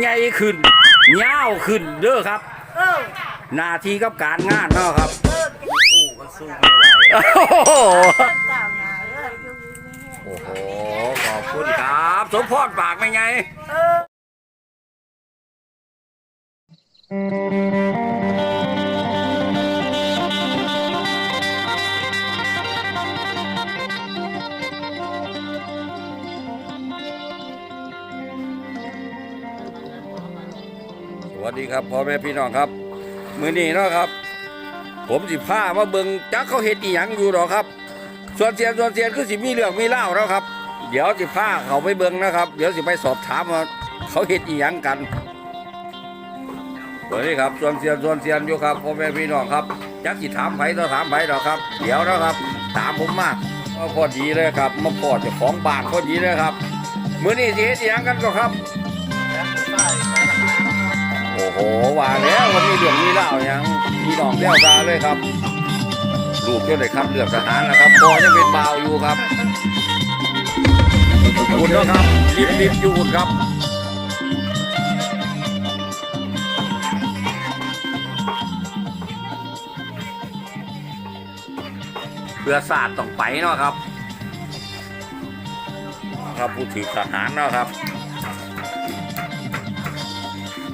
ใหญ่ขึ้นยาวขึ้นเด้อครับเออหน้าที่กับการงานเนาะครับเอออู้ก็สู้ไม่ไหวโอ้โหเจ้าหน้าเอออยู่นี่โอ้โหขอบคุณครับ สมพรปากไม่ไง เออ วัสดีครับพ่อแม่พี่น้องครับ มื้อนี้เนาะครับ ผมสิพามาเบิงจักเขาเฮ็ดอีหยังอยู่หรอครับ ส่วนเสียนส่วนเสียนคือสิมีเรื่องมีเล่าแล้วครับ เดี๋ยวสิพาเขาไปเบิงนะครับ เดี๋ยวสิไปสอบถามว่าเขาเฮ็ดอีหยังกันสวัสดีครับส่วนเสียนส่วนเสียนอยู่ครับพ่อแม่พี่น้องครับจักสิถามไผต่อถามไผดอครับ เดี๋ยวนะครับตามผมมาก็พอดีเลยครับมาพอเจ้าของบานพอดีเลยครับ มื้อนี้สิเฮ็ดอีหยังกันก็ครับ ว่าแล้ววันนี้เรื่องนี้เล่าอย่างมีดอกเลี้ยวตาเลยครับลูกก็เลยครับเลือกทหารนะครับพอยังเป็นเบาอยู่ครับคุณนะครับรีบรีบอยู่คุณครับเพื่อศาสตร์ต้องไปเนาะครับ ครับผู้ถือทหารเนาะครับ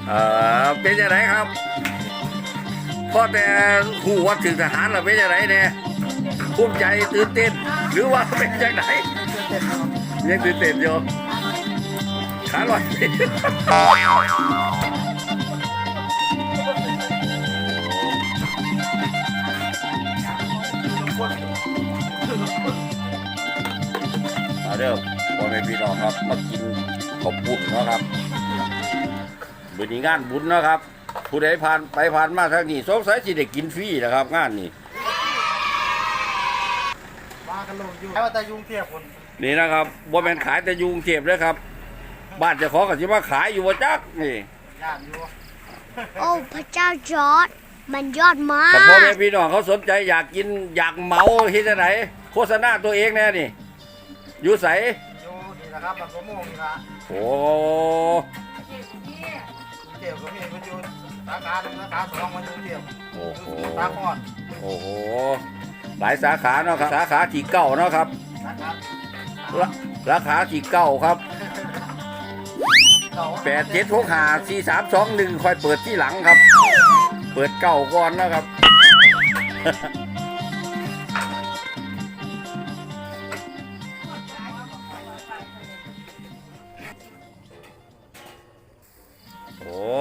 เออเป็นยังไงครับพ่อแต่หูว่าถึงทหารเราเป็นยังไงเนี่ยภูมิใจตื่นเต้นหรือว่าเป็นยังไงยังตื่นเต้นอยู่ขาลอยมาเด้อพ่อแม่พี่น้องครับมากินขอบบุญนะครับ บุญนี้งานบุญเนาะครับ ผู้ใดผ่านไปผ่านมาทางนี้สงสัยสิได้กินฟรีนะครับ งานนี้มากันลงอยู่ไอ้ว่าแต่ยุงเทียบคนนี่นะครับบ่แม่นขายแต่อยุงเทพเลยครับบ้านเจ้าของก็สิมาขายอยู่ว่าจักนี่ย่านอยู่โอ้พระเจ้าจอร์ดมันยอดมาแต่พ่อแม่กพี่น้องเขาสนใจอยากกินอยากเหมาเฮ็ดจังไหนโฆษณาตัวเองแน่นี่อยู่ไสอยู่นี่นะครับบักสมโมงนี่ละโอ้ยุงเทียบก็มีมันอยู่สาขาหนึ่งสาขาสองมันยุงเทียบโอ้โห สาขอนโอ้โห หลายสาขาเนาะครับ สาขาที่เก้าเนาะครับสาขาราสาขาที่เก้าครับเก่าแปดเจ็ดหกห้าสี่สามสองหนึ่งคอยเปิดที่หลังครับ เปิดเก่าก่อนนะครับ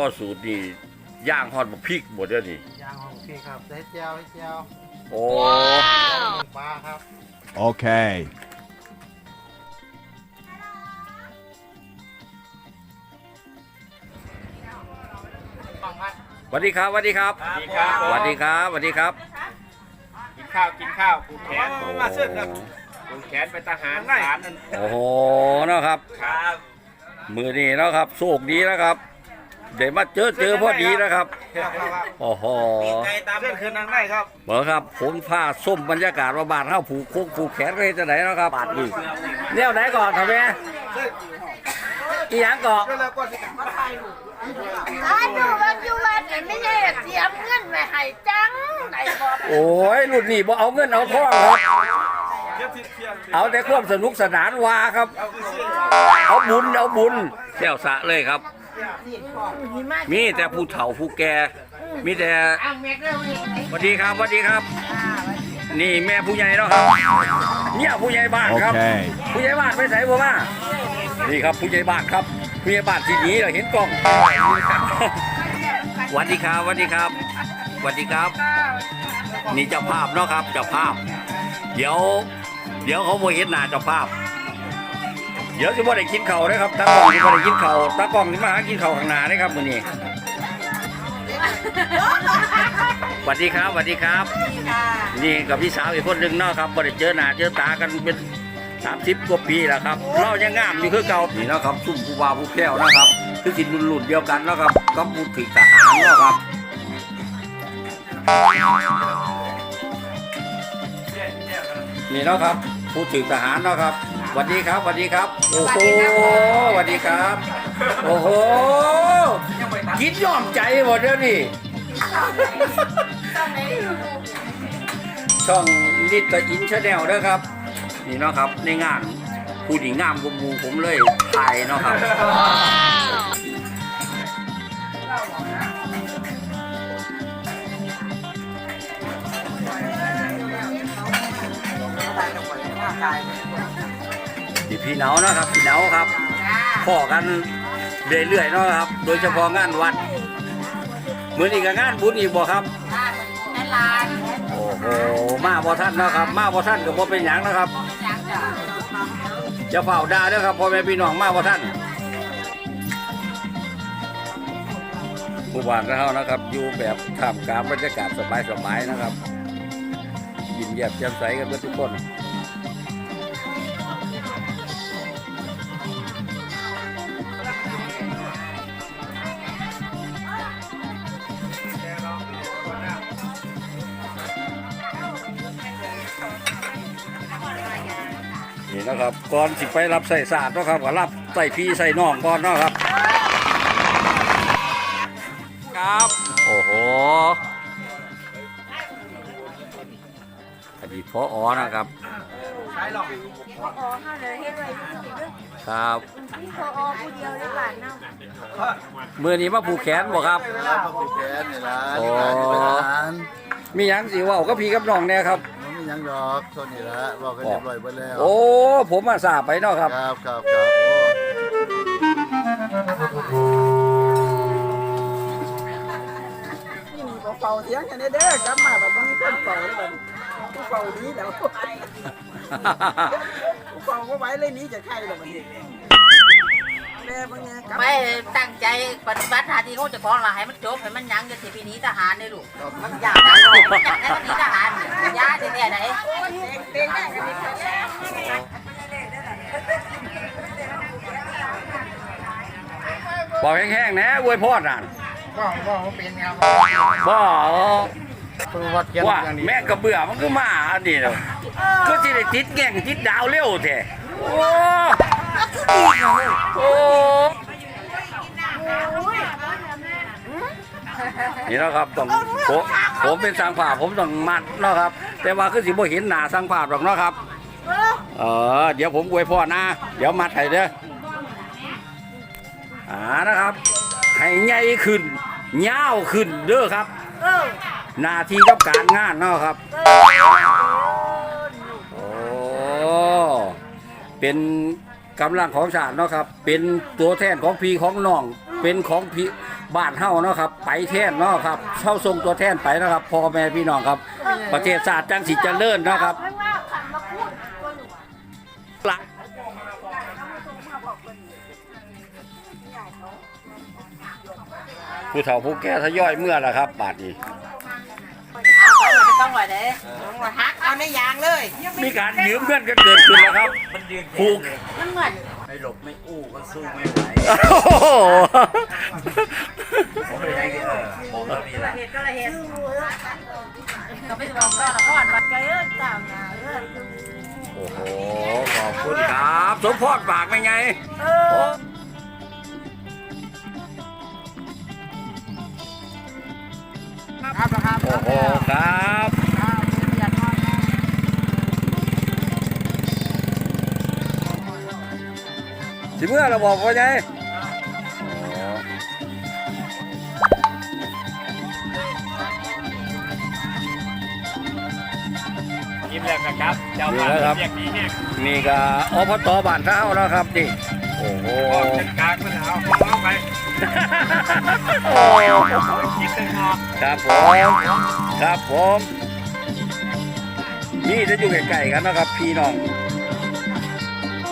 โอ้สูตรนี่ย่างฮอดบักพริกหมดแล้วนี่ยางของพี่ครับได้เจียวได้เจียวโอ้ปลาครับ Okay. สวัสดีครับสวัสดีครับสวัสดีครับ สวัสดีครับสวัสดีครับกินข้าวกินข้าวผูกแขนมาเสื้อครับผูกแขนไปทหารทหารนั่นโอ้โหเนาะครับ ครับมือนี้เนาะครับโชคดีนะครับ เดี๋ยวมาเจอเจอพอดีนะครับครับครับครับโอ้โหไก่ตามเส้นคืนนางได้ครับเบอครับผมผ้าส้มบรรยากาศว่าบาดเท้าผูกโค้งผูกแขนก็เห็นจะไหนเนาะครับบาดนี่แนวไหนก่อนทำไมอีหยังก่อนก็แล้วก็สิถ้าดูกันอยู่วันนี้ไม่ใช่เตรียมเงินไว้ให้จังไหนบอกโอ้ยรุ่นนี้บ่เอาเงินเอาทองครับเอาแต่ความสนุกสนานวาครับ เอาบุญเอาบุญแก้วสะเลยครับ มีแต่ผู้เฒ่าผู้แก่มีแต่อ่างเมกเร็วนี่สวัสดีครับสวัสดีครับ นี่แม่ผู้ใหญ่เนาะครับเนี่ยผู้ใหญ่บ้านครับ Okay. ผู้ใหญ่บ้านไปไหนบ่มานี่ครับผู้ใหญ่บ้านครับผู้ใหญ่บ้านที่หนี้เราเห็นกล้องสวัสดีครับสวัสดีครับสวัสดีครับ นี่เจ้าภาพเนาะครับเจ้าภาพ เดี๋ยว เดี๋ยวเขาบ่เห็นหน้าเจ้าภาพเดี๋ยวจะบ่ได้กินข้าวนะครับตากล้องจะบ่ได้กินข้าตากล้องจะมาหากินข้าข้างหน้าเลยครับมื้อนี้สวัสดีครับสวัสดีครับ นี่กับพี่สาวอีกคนหนึ่งเนาะครับบ่ได้เจอหน้าเจอตากันเป็นสามสิบกว่าปีแล้วครับเรายังงามอยู่คือเก่านี่เนาะครับซุ่มผู้ว่าผู้แก้วนะครับ คือสินรุ่นๆเดียวกันเนาะครับก็พูดถึงทหารเนาะครับนี่เนาะครับพูดถึงทหารเนาะครับ สวัสดีครับสวัสดีครับ โอ้โหสวัสดีครับ โอ้โห กินยอมใจหมดเดี๋ยวนี้ช่องนิดกับอินชาแนลด้วยครับ นี่เนาะครับ ในงานผู้หญิงงามกุมูผมเลยถ่ายเนาะครับ พี่เหนาเนาะครับพี่เหนาครับพ่อกันเรื่อยๆเนาะครับ โดยเฉพาะงานวัดเหมือนอีกกับงานบุญอีกบ่ครับแม่ลานโอ้โหมาบ่ท่านเนาะครับ มาบ่ท่านก็บ่เป็นหยังนะครับยังจ้ะจะเฝ้าด่าเด้อครับพ่อแม่พี่น้องมาบ่ท่านผู้บ้านของเรานะครับ อยู่แบบท่ามกลางบรรยากาศสบายๆนะครับ ยิ้มแย้มแจ่มใสกันเบิดทุกคน นี่นะครับก่อนสิไปรับใส่ศาสตร์เนาะครับก็รับใส่พี่ใส่น้องก่อนเนาะครับ ครับโอ้โหอดีตพออนะครับพออห้าเลยเฮ็ดไว้ที่นี่ด้วยครับพี่พออผู้เดียวได้หลานเนาะมือนี้มาผูกแขนบ่ครับเวลาพวกผู้แขนนี่ล่ะโอ้นี่เป็นอาหาร มีหยังสิเว่ากับพี่กับน้องเนี่ยครับ มันมีหยังดอกเท่านี้ละบอกกันเรียบร้อยไปแล้ว โอ้ ผมมาสาบไปเนาะครับ ครับครับครับโอ้เป่าเสียงกันเด้อกลับมาแบบบางคนเป่าแล้วแบบผู้เป่านี้แล้วผู้เป่าก็ไว้เลยหนี้จะใครหรอมันนี่แม่บาง ไงกลับไม่ตั้งใจปฏิบัติหน้าที่ของเจ้าของล่ะให้มันจบให้มันยังจะสิปีนี้ทหารได้ลูกมันอยากได้มันอยากได้ปีนี้ทหารยาแท้ๆไหนบอกแห้งๆนะอวยพรนั่นว่าว่าเขาเป็นครับบ่คือวัดเกียนว่าอย่างนี้แม่กระเบื่อมันก็มาอันนี้เนาะก็สิได้ติดแง่งติดดาวเร็วแท้ โอ้โอ้นี่เนาะครับต้องผมผมเป็นสร้างภาพผมต้องมัดเนาะครับ แต่ว่าคือสิบ่เห็นหน้าสร้างภาพหรอกเนาะครับเออเดี๋ยวผมอวยพรนะเดี๋ยวมัดให้เด้ออ่านะครับให้ใหญ่ขึ้นยาวขึ้นเด้อครับหน้าที่กับการงานเนาะครับ เป็นกำลังของชาติเนาะครับ เป็นตัวแทนของพี่ของน้อง เป็นของพี่บ้านเฮาเนาะครับ ไปแทนเนาะครับเช่าส่งตัวแทนไปนะครับพ่อแม่พี่น้องครับ ประเทศชาติจังสิเจริญเนาะครับลักผู้เฒ่าผู้แก่ทยอยเมื่อละครับบาทนี้ งไหวเด้ต้องหักเอาในยางเลยมีการยืมเพื่อนกันเกิดขึ้นแล้วครับมันยืนผูกมันเหมือนไม่หลบไม่อู้ก็สู้ไม่ไหวโอ้โหผมไม่ได้เออผมก็มีละเหตุก็เลยเหตุก็ไม่ต้องก็ละก่อนวัดใจเอ้ยตามยาเอ้ยโอ้โหขอบคุณครับสมพรปากเป็นไงเออครับครับโอ้โหครับ มื่อเราบอกว่าไงอ๋อยิ้มแล้วครับเจ้าบ้านเรียกดีแห้งนี่ก็อบตบ้านเท้าแล้วครับนี่โอ้โหพ่อจัดการมันเอาเอาไปโอ้คิดตึงออกครับผมครับผมนี่จะอยู่ใกล้ๆกันนะครับพี่น้อง